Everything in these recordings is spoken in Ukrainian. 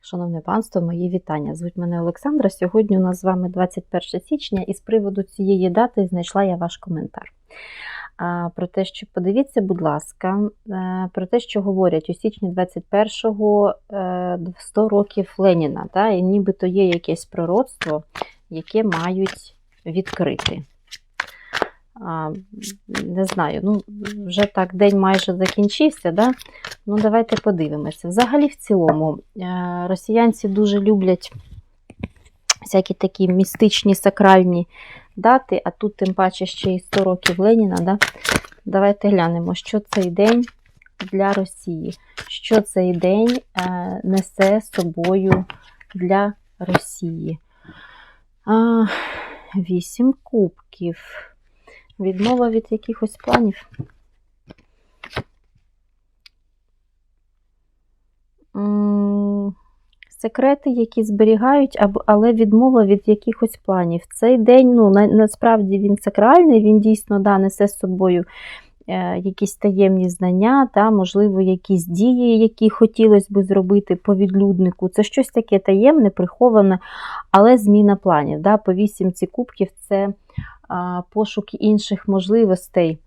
Шановне панство, мої вітання. Звуть мене Олександра. Сьогодні у нас з вами 21 січня, і з приводу цієї дати знайшла я ваш коментар. Про те, що подивіться, будь ласка, е, про те, що говорять у січні 21-го е, 100 років Леніна, та, і нібито є якесь пророцтво, яке мають відкрити. Не знаю, ну вже так день майже закінчився. Да? Ну, давайте подивимося. Взагалі, в цілому, е, росіянці дуже люблять всякі такі містичні, сакральні дати, а тут, тим паче, ще й 100 років Леніна. Да? Давайте глянемо, що цей день для Росії, що цей день е, несе з собою для Росії. А, Вісім кубків. Відмова від якихось планів. Секрети, які зберігають, але відмова від якихось планів. Цей день, ну, на, насправді він сакральний, він дійсно да, несе з собою якісь таємні знання, та, можливо, якісь дії, які хотілося би зробити по відлюднику. Це щось таке таємне, приховане, але зміна планів. Да, по вісімці кубків це а, пошук інших можливостей.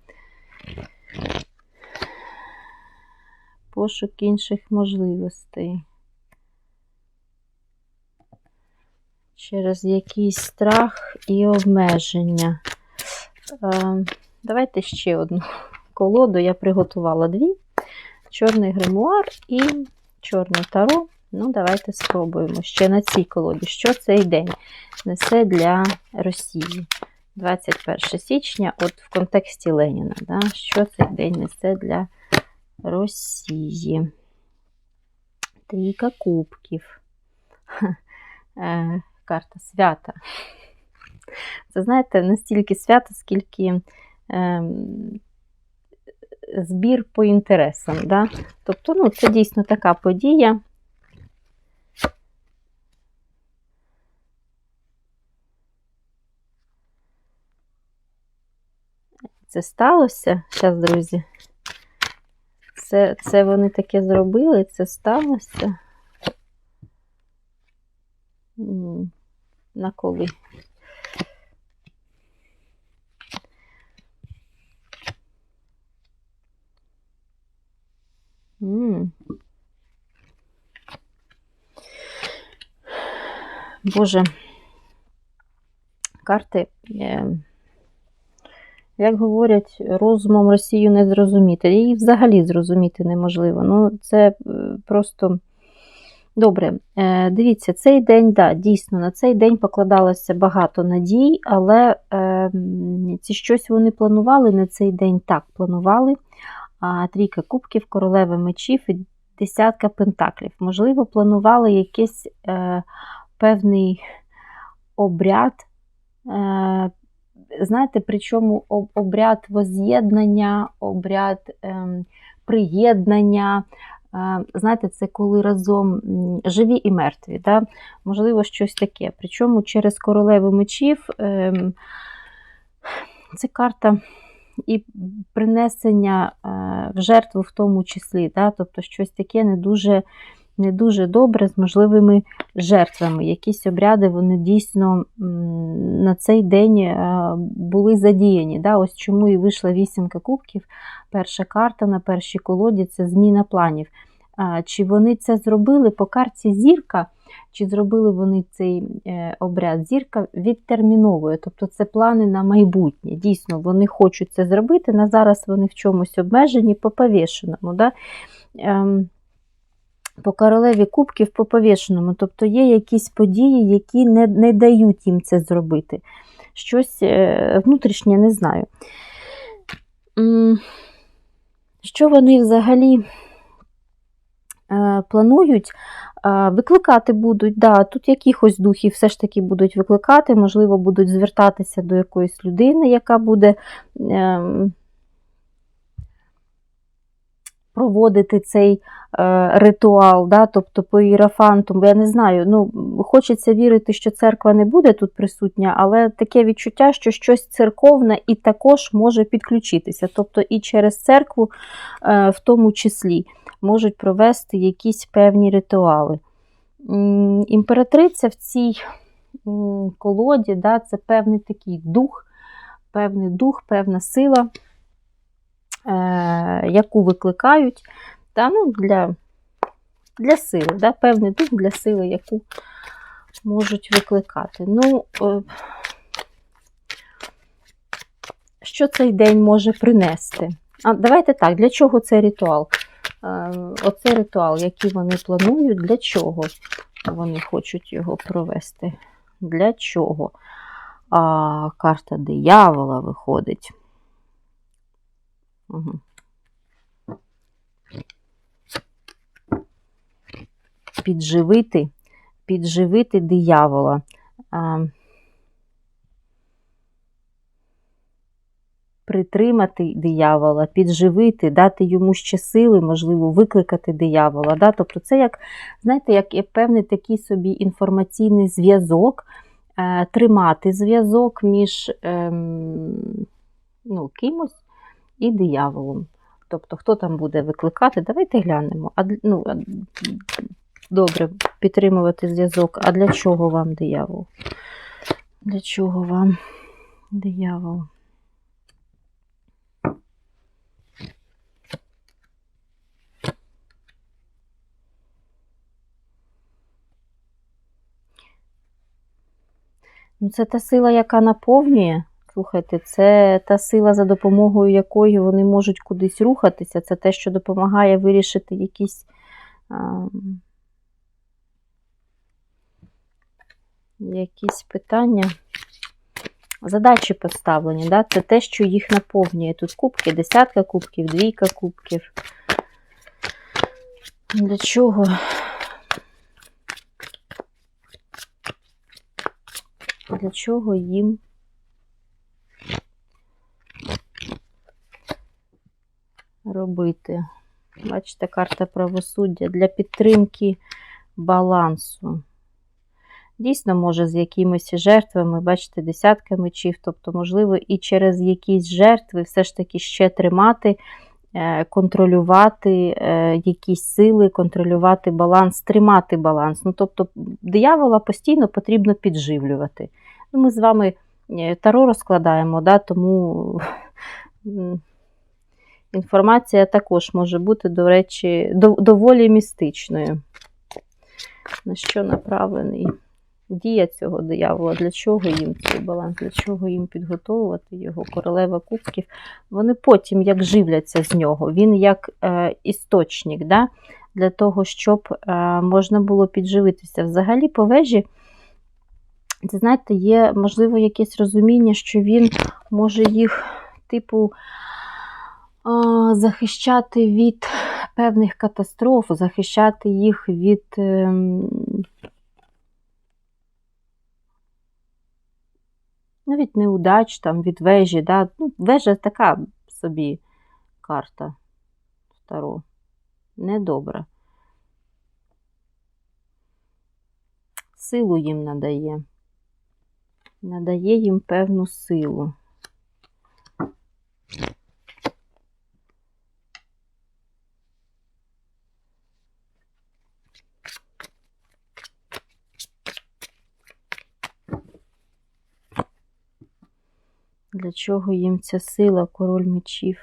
Пошук інших можливостей. Через якийсь страх і обмеження. Е, Давайте ще одну колоду. Я приготувала дві: чорний гримуар і чорне таро. Ну, давайте спробуємо ще на цій колоді. Що цей день несе для Росії? 21 січня, от в контексті Леніна. Да? Що цей день несе для Росії? Трійка кубків. Е, Карта свята. Це, знаєте, не стільки свято, скільки е, збір по інтересам. Да? Тобто, ну, це дійсно така подія. Це сталося. Зараз, друзі. Це, це вони таке зробили, це сталося. На коли? Боже, карти, е, як говорять, розумом Росію не зрозуміти. Її взагалі зрозуміти неможливо. Ну, це е, просто добре. Е, Дивіться, цей день, да, дійсно, на цей день покладалося багато надій, але е, м, ці щось вони планували на цей день так планували. Трійка кубків, королева мечів і десятка пентаклів. Можливо, планували якийсь е, певний обряд. Е, знаєте, причому обряд воз'єднання, обряд ем, приєднання. Е, Знаєте, це коли разом живі і мертві. Да? Можливо, щось таке. Причому через королеву мечів ем, це карта і принесення е, в жертву в тому числі. Да? Тобто щось таке не дуже, не дуже добре з можливими жертвами. Якісь обряди вони дійсно на цей день е, були задіяні. Да? Ось чому і вийшла вісімка кубків. Перша карта на першій колоді це зміна планів. Чи вони це зробили по карті зірка, чи зробили вони цей е, обряд зірка відтерміновує, тобто це плани на майбутнє. Дійсно, вони хочуть це зробити, на зараз вони в чомусь обмежені по повішеному. Да? Ем, по королеві кубків по повішеному, тобто є якісь події, які не, не дають їм це зробити. Щось е, внутрішнє не знаю. Що вони взагалі е, планують? Викликати будуть, да, тут якихось духів все ж таки будуть викликати, можливо, будуть звертатися до якоїсь людини, яка буде ем, проводити цей е, ритуал, да, тобто по іерофанту. Бо Я не знаю, ну, хочеться вірити, що церква не буде тут присутня, але таке відчуття, що щось церковне і також може підключитися. Тобто і через церкву е, в тому числі можуть провести якісь певні ритуали. імператриця в цій колоді, да, це певний такий дух, певний дух, певна сила, е, яку викликають та, ну, для, для сили, да, певний дух для сили, яку можуть викликати. Ну, е, що цей день може принести? А давайте так, для чого цей ритуал? Е, Оцей ритуал, який вони планують, для чого вони хочуть його провести? Для чого? А, Карта диявола виходить. Угу. Підживити, підживити диявола. Притримати диявола, підживити, дати йому ще сили, можливо, викликати диявола. Да? Тобто це як, знаєте, як є певний такий собі інформаційний зв'язок, е, тримати зв'язок між е, ну, кимось і дияволом. Тобто, хто там буде викликати, давайте глянемо. А, ну, Добре, підтримувати зв'язок. А для чого вам диявол? Для чого вам диявол? Це та сила, яка наповнює. Слухайте, це та сила, за допомогою якої вони можуть кудись рухатися. Це те, що допомагає вирішити якісь а, якісь питання. Задачі поставлені, да? це те, що їх наповнює. Тут кубки, десятка кубків, двійка кубків. Для чого? Для чого їм робити? Бачите, карта правосуддя для підтримки балансу. Дійсно, може, з якимись жертвами, бачите, десятка мечів, тобто, можливо, і через якісь жертви все ж таки ще тримати, контролювати е, якісь сили, контролювати баланс, тримати баланс. Ну, Тобто, диявола постійно потрібно підживлювати. Ну, Ми з вами е, таро розкладаємо, да, тому інформація також може бути, до речі, доволі містичною. На що направлений? Дія цього диявола, для чого їм цей баланс, для чого їм підготовувати його королева кубків. Вони потім як живляться з нього, він як е, істочник, да? для того, щоб е, можна було підживитися. Взагалі, по вежі, це, знаєте, є, можливо, якесь розуміння, що він може їх, типу, е, захищати від певних катастроф, захищати їх від. Е, від неудач, там, від вежі. Да? Ну, Вежа така собі карта Таро. Недобра. Силу їм надає. Надає їм певну силу. Для чого їм ця сила, король мечів?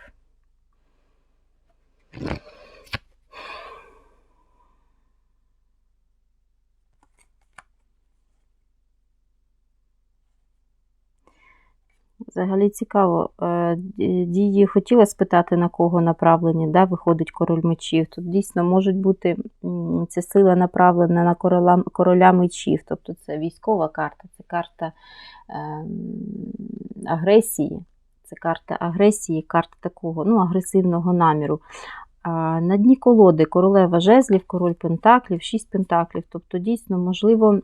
Взагалі цікаво, е, дії хотіла спитати, на кого направлені, да, виходить король мечів. Тут дійсно можуть бути ця сила направлена на короля, короля мечів, тобто це військова карта, це карта е, агресії, це карта агресії, карта такого ну, агресивного наміру. А На дні колоди королева жезлів, король пентаклів, шість пентаклів. Тобто, дійсно, можливо,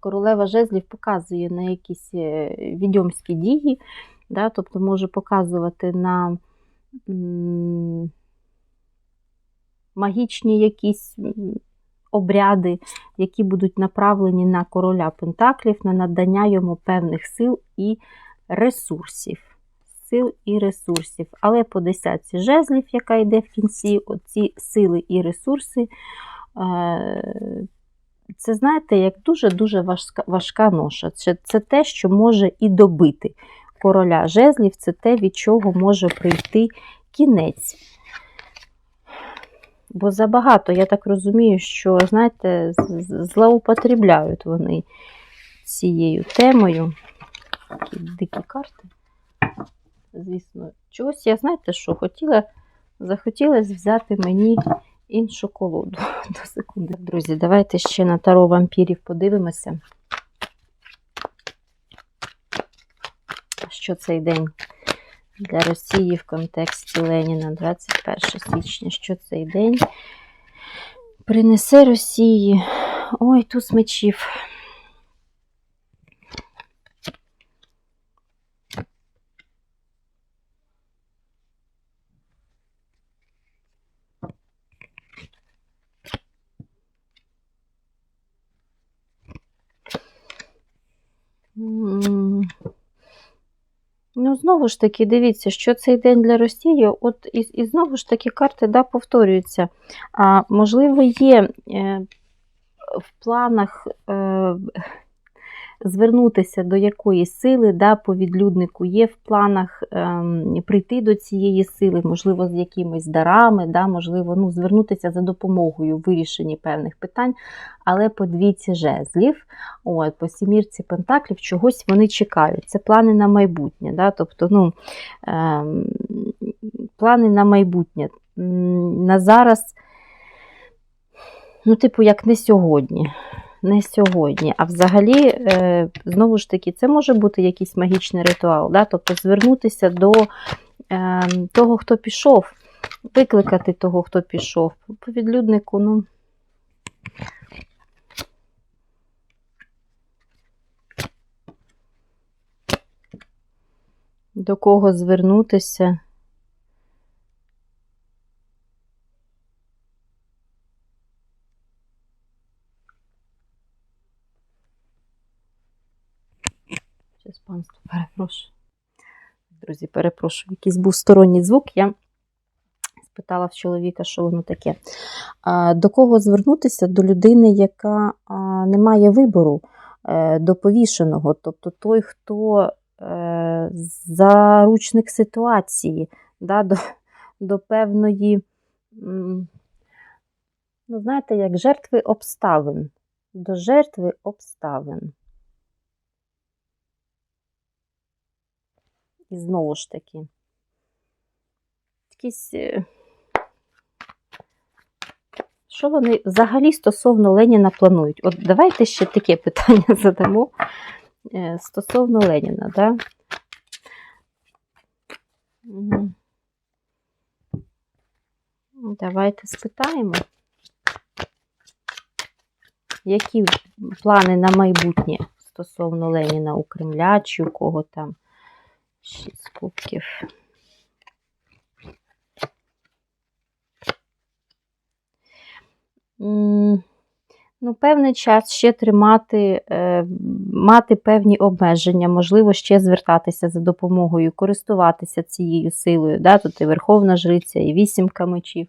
королева жезлів показує на якісь е, відьомські дії, да, тобто може показувати на магічні якісь обряди, які будуть направлені на короля Пентаклів, на надання йому певних сил і ресурсів. Сил і ресурсів. Але по десятці жезлів, яка йде в кінці, оці сили і ресурси Е, Це, знаєте, як дуже-дуже важка, важка ноша. Це, це те, що може і добити короля жезлів, це те, від чого може прийти кінець. Бо забагато, я так розумію, що, знаєте, злоупотребляють вони цією темою. Такі дикі карти. Звісно, чогось я, знаєте, що хотіла, захотілося взяти мені іншу колоду. До секунди. Друзі, давайте ще на таро вампірів подивимося. Що цей день для Росії в контексті Леніна 21 січня. Що цей день принесе Росії? Ой, туз мечів. М. Ну, знову ж таки, дивіться, що цей день для Росії, от і, і знову ж таки карти да, повторюються. А, можливо, є е, в планах е, звернутися до якоїсь сили, да, по відлюднику, є в планах е, прийти до цієї сили, можливо, з якимись дарами, да, можливо, ну, звернутися за допомогою в вирішенні певних питань, але по двійці жезлів, от, по сімірці пентаклів, чогось вони чекають. Це плани на майбутнє. Да, тобто, ну, е, плани на майбутнє. На зараз, ну, типу, як не сьогодні не сьогодні. А взагалі, е, знову ж таки, це може бути якийсь магічний ритуал, да? тобто звернутися до е, того, хто пішов, викликати того, хто пішов. По відлюднику, ну. До кого звернутися? Щас, панство, перепрошую. Друзі, перепрошую, якийсь був сторонній звук. Я спитала в чоловіка, що воно таке. До кого звернутися? До людини, яка не має вибору, е, до повішеного, тобто той, хто е, заручник ситуації, да, до, до певної, ну, знаєте, як жертви обставин. До жертви обставин. І знову ж таки, якісь. е, Що вони взагалі стосовно Леніна планують? От давайте ще таке питання задамо е, стосовно Леніна, да? Давайте спитаємо, які плани на майбутнє стосовно Леніна у Кремля чи у кого там? Шість кубків. Ну, певний час ще тримати, е, мати певні обмеження, можливо, ще звертатися за допомогою, користуватися цією силою. Да? Тут і Верховна Жриця, і вісімка мечів.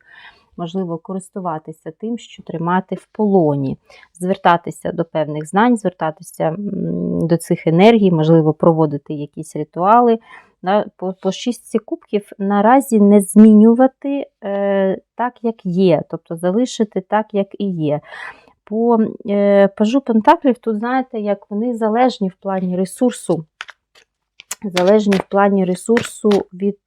Можливо, користуватися тим, що тримати в полоні, звертатися до певних знань, звертатися до цих енергій, можливо, проводити якісь ритуали. По, шістці кубків наразі не змінювати е, так, як є, тобто залишити так, як і є. По е, пажу Пентаклів, тут, знаєте, як вони залежні в плані ресурсу, залежні в плані ресурсу від.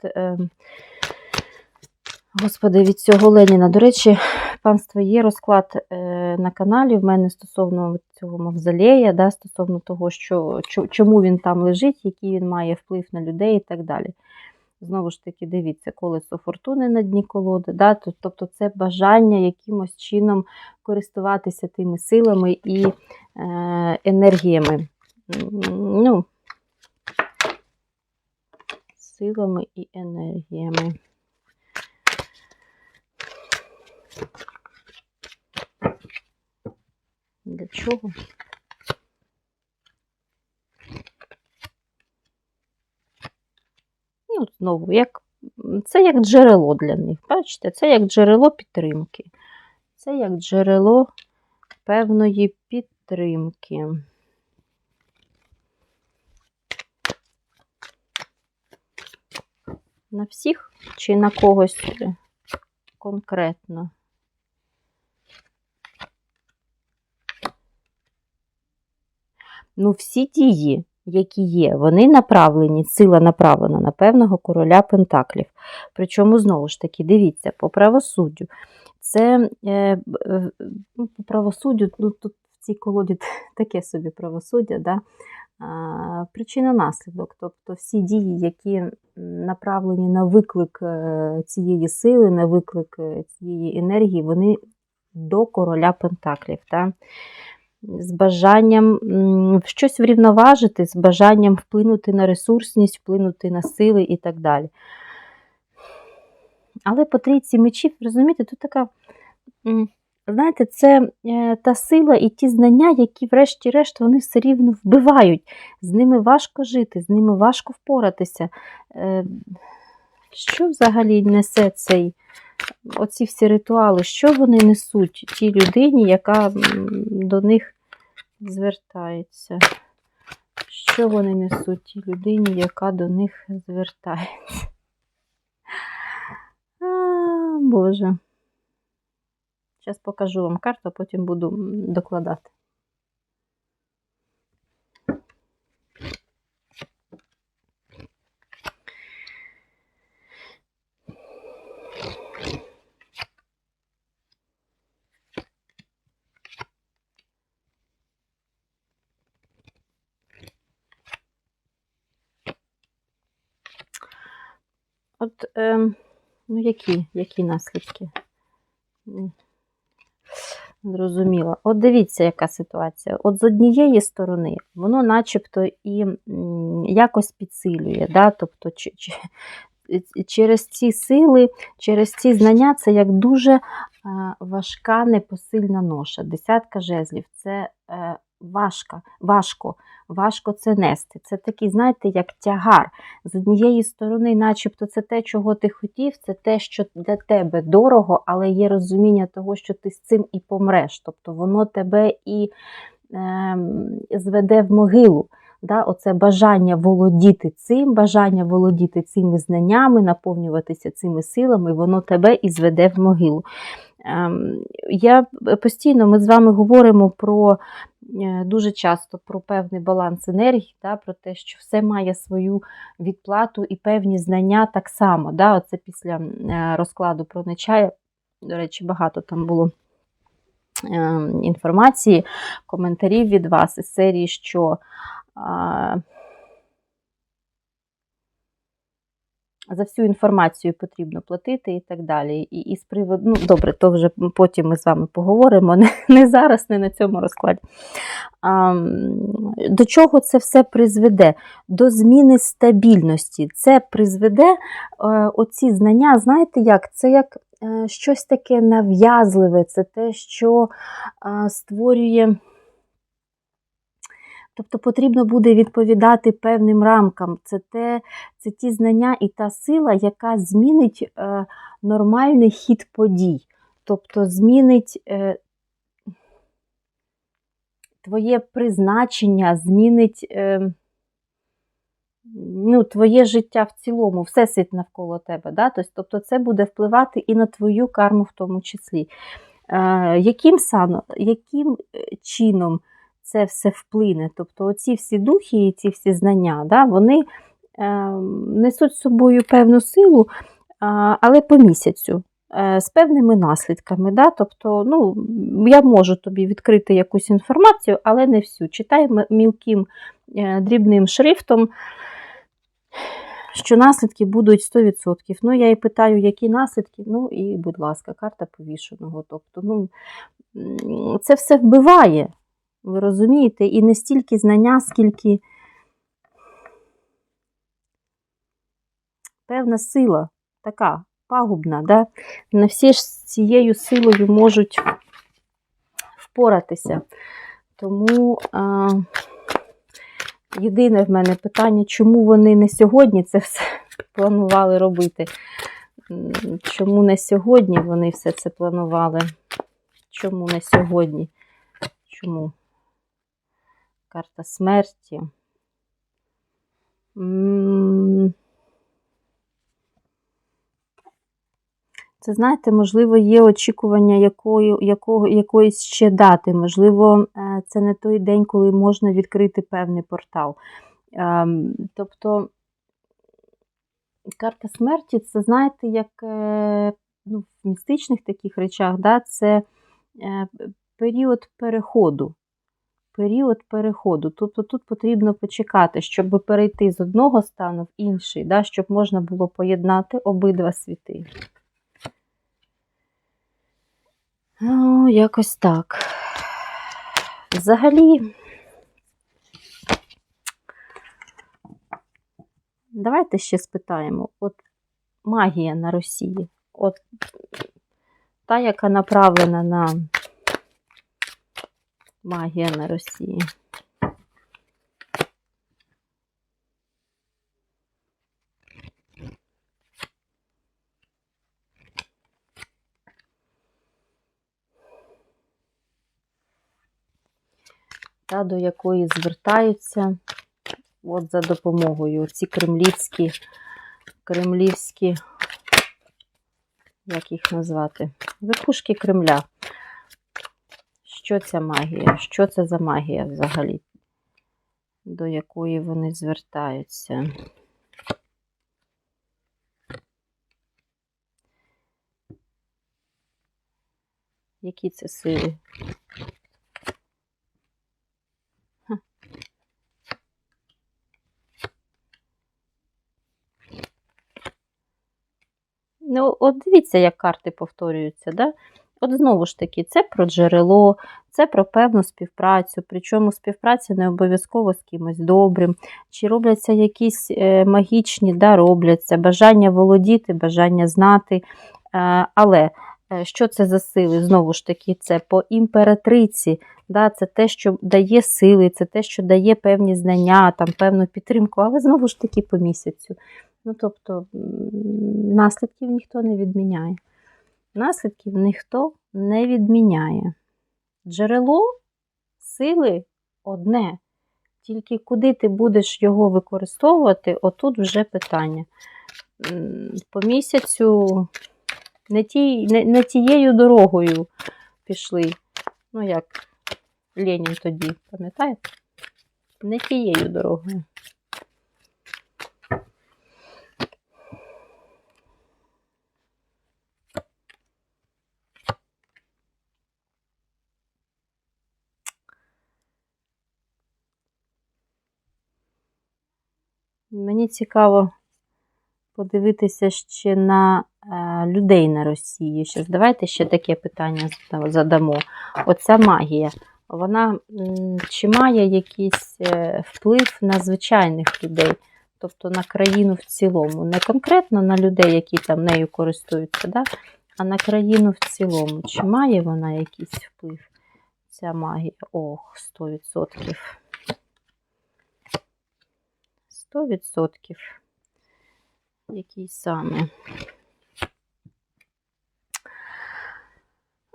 Господи, від цього Леніна. До речі, панство, є розклад е, на каналі в мене стосовно цього мавзолея, да, стосовно того, що, чому він там лежить, який він має вплив на людей і так далі. Знову ж таки, дивіться, колесо фортуни на дні колоди. Да? Тобто це бажання якимось чином користуватися тими силами і е, енергіями. Ну, силами і енергіями. Для чого? Ну, знову, як, це як джерело для них. Бачите, це як джерело підтримки. Це як джерело певної підтримки. На всіх чи на когось конкретно? Ну, всі дії, які є, вони направлені, сила направлена на певного короля Пентаклів. Причому, знову ж таки, дивіться, по правосуддю. Це е, е, ну, по правосуддю, ну, тут в цій колоді таке собі правосуддя, да? причина наслідок. Тобто всі дії, які направлені на виклик е, цієї сили, на виклик е, цієї енергії, вони до короля Пентаклів. Да? З бажанням щось врівноважити, з бажанням вплинути на ресурсність, вплинути на сили і так далі. Але по трійці мечів, розумієте, тут така, знаєте, це е, та сила і ті знання, які, врешті-решт, вони все рівно вбивають. З ними важко жити, з ними важко впоратися. Е, Що взагалі несе цей? Оці всі ритуали, що вони несуть тій людині, яка до них звертається? Що вони несуть тій людині, яка до них звертається? А, Боже. Зараз покажу вам карту, а потім буду докладати. От, ем, ну, які, які наслідки? Зрозуміло. От дивіться, яка ситуація. От з однієї сторони, воно начебто і якось підсилює. Да? Тобто, чи, чи, через ці сили, через ці знання це як дуже е, важка непосильна ноша. Десятка жезлів це важка, важко, важко це нести. Це такий, знаєте, як тягар. З однієї сторони, начебто, це те, чого ти хотів, це те, що для тебе дорого, але є розуміння того, що ти з цим і помреш. Тобто воно тебе і е, зведе в могилу. Да, Оце бажання володіти цим, бажання володіти цими знаннями, наповнюватися цими силами, воно тебе і зведе в могилу. Ем, Я постійно ми з вами говоримо про дуже часто про певний баланс енергії, да, про те, що все має свою відплату і певні знання так само. Да, Оце після е, розкладу про нечая, до речі, багато там було е, інформації, коментарів від вас із серії, що за всю інформацію потрібно платити і так далі. І, і з приводу, ну добре, то вже потім ми з вами поговоримо, не, не зараз, не на цьому розкладі. А, до чого це все призведе? До зміни стабільності. Це призведе е, оці знання, знаєте як? Це як е, щось таке нав'язливе, це те, що е, створює. Тобто потрібно буде відповідати певним рамкам. Це те, це ті знання і та сила, яка змінить е, нормальний хід подій. Тобто змінить е, твоє призначення, змінить е, ну, твоє життя в цілому, всесвіт навколо тебе. Да? Тобто це буде впливати і на твою карму в тому числі. Е, яким, сано, яким чином? Це все вплине. Тобто оці всі духи і ці всі знання, да, вони е, несуть з собою певну силу, е, але по місяцю. З певними наслідками. Да? Тобто, ну, я можу тобі відкрити якусь інформацію, але не всю. Читай мілким дрібним шрифтом, що наслідки будуть 100%. Ну, я і питаю, які наслідки, ну і, будь ласка, карта повішеного. Тобто, ну, це все вбиває. Ви розумієте? І не стільки знання, скільки певна сила така пагубна, да? не всі ж з цією силою можуть впоратися. Тому а, єдине в мене питання, чому вони не сьогодні це все планували робити? Чому не сьогодні вони все це планували? Чому на сьогодні? Чому? Карта смерті. Це, знаєте, можливо, є очікування якої, якого, якоїсь ще дати. Можливо, е, це не той день, коли можна відкрити певний портал. Ем, Тобто, карта смерті це, знаєте, як е, ну, в містичних таких речах, да, це е, період переходу. Період переходу. Тобто тут потрібно почекати, щоб перейти з одного стану в інший, да, щоб можна було поєднати обидва світи. Ну, якось так. Взагалі, давайте ще спитаємо: от магія на Росії, от та, яка направлена на магія на Росії. та до якої звертаються от за допомогою ці кремлівські, кремлівські, як їх назвати, верхушки Кремля. Що ця магія? Що це за магія взагалі, до якої вони звертаються? Які це сили? Ну, от дивіться, як карти повторюються. Да? От знову ж таки, це про джерело, це про певну співпрацю, причому співпраця не обов'язково з кимось добрим, чи робляться якісь е, магічні, да, робляться, бажання володіти, бажання знати. Е, але е, що це за сили? Знову ж таки, це по імператриці, да, це те, що дає сили, це те, що дає певні знання, там, певну підтримку, але знову ж таки по місяцю. Ну, тобто наслідків ніхто не відміняє. Наслідків ніхто не відміняє. Джерело сили одне. Тільки куди ти будеш його використовувати, отут вже питання. По місяцю не, ті, не, не тією дорогою пішли. Ну, як Ленін тоді, пам'ятаєте? Не тією дорогою. Мені цікаво подивитися ще на е, людей на Росії. Щас давайте ще таке питання задамо. Оця магія, вона чи має якийсь е, вплив на звичайних людей, тобто на країну в цілому, не конкретно на людей, які там нею користуються, да? а на країну в цілому. Чи має вона якийсь вплив? Ця магія? Ох, 100%. 100%. Який саме?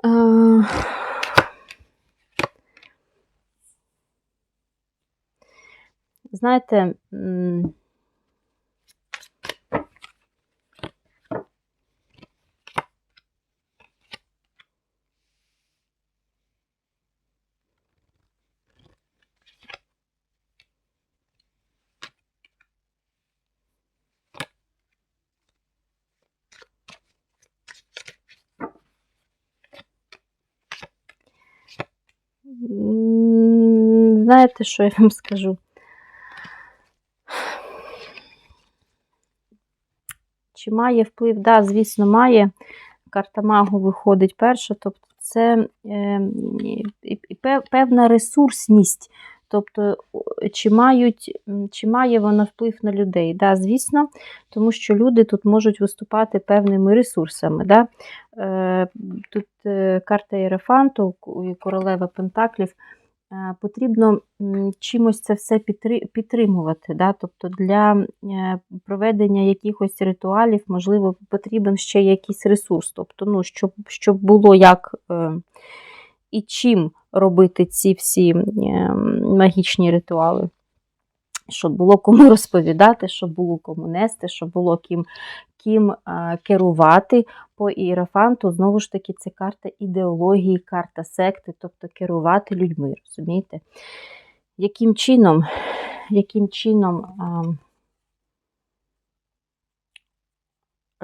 Е, Знаєте, знаєте, що я вам скажу? Чи має вплив? Так, да, звісно, має. Карта магу виходить перша, тобто це е, і, і певна ресурсність. Тобто, чи мають, чи має вона вплив на людей? Да, Звісно, тому що люди тут можуть виступати певними ресурсами. Да? Е, Тут е, карта Єрефанту, королева Пентаклів. Е, потрібно чимось це все підтримувати. Да? Тобто для е, проведення якихось ритуалів, можливо, потрібен ще якийсь ресурс. Тобто, ну, щоб щоб було як е, і чим робити ці всі магічні ритуали. Щоб було кому розповідати, щоб було кому нести, щоб було ким, ким а, керувати по іерофанту. Знову ж таки, це карта ідеології, карта секти, тобто керувати людьми, розумієте? Яким чином, яким чином а,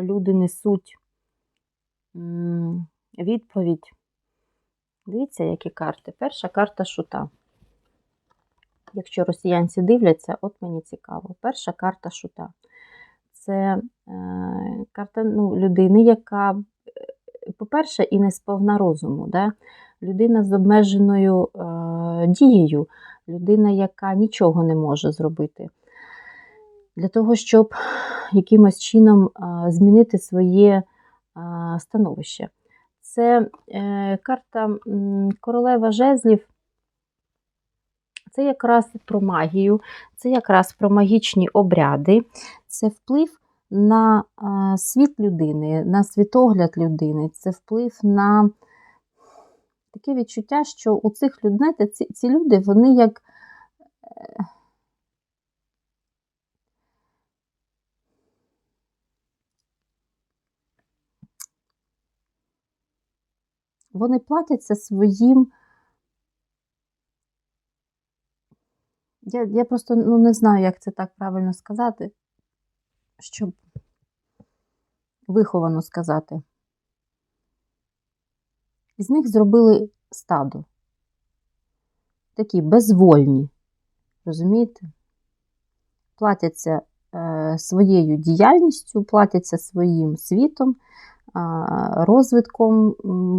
люди несуть відповідь? Дивіться, які карти. Перша карта шута. Якщо росіянці дивляться, от мені цікаво. Перша карта шута. Це е, карта ну, людини, яка, е, по-перше, і не сповна розуму. Да? Людина з обмеженою е, дією, людина, яка нічого не може зробити. Для того, щоб якимось чином е, змінити своє е, становище. Це карта королева жезлів. Це якраз про магію, це якраз про магічні обряди, це вплив на е, світ людини, на світогляд людини, це вплив на таке відчуття, що у цих людей, ці, ці люди, вони як. е, Вони платяться своїм. Я, я просто ну, не знаю, як це так правильно сказати, щоб виховано сказати. З них зробили стадо. Такі безвольні, розумієте? Платяться е, своєю діяльністю, платяться своїм світом, е, розвитком,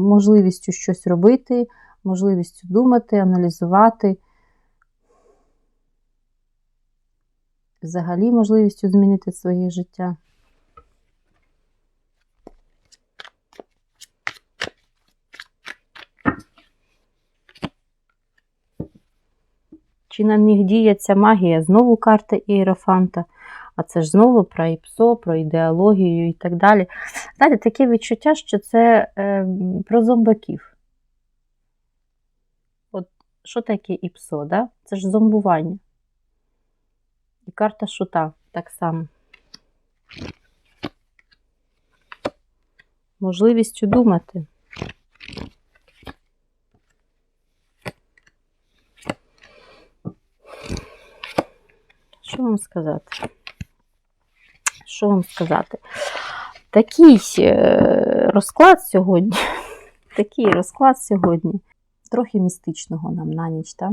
можливістю щось робити, можливістю думати, аналізувати. Взагалі можливістю змінити своє життя. Чи на них діє ця магія? Знову карта Іерофанта, а це ж знову про ІПСО, про ідеологію і так далі. Знаєте, таке відчуття, що це е, про зомбаків. От що таке ІПСО? Да? Це ж зомбування. І карта шута так само. Можливістю думати. Що вам сказати? Що вам сказати? Такий е, розклад сьогодні, такий розклад сьогодні, трохи містичного нам на ніч, так?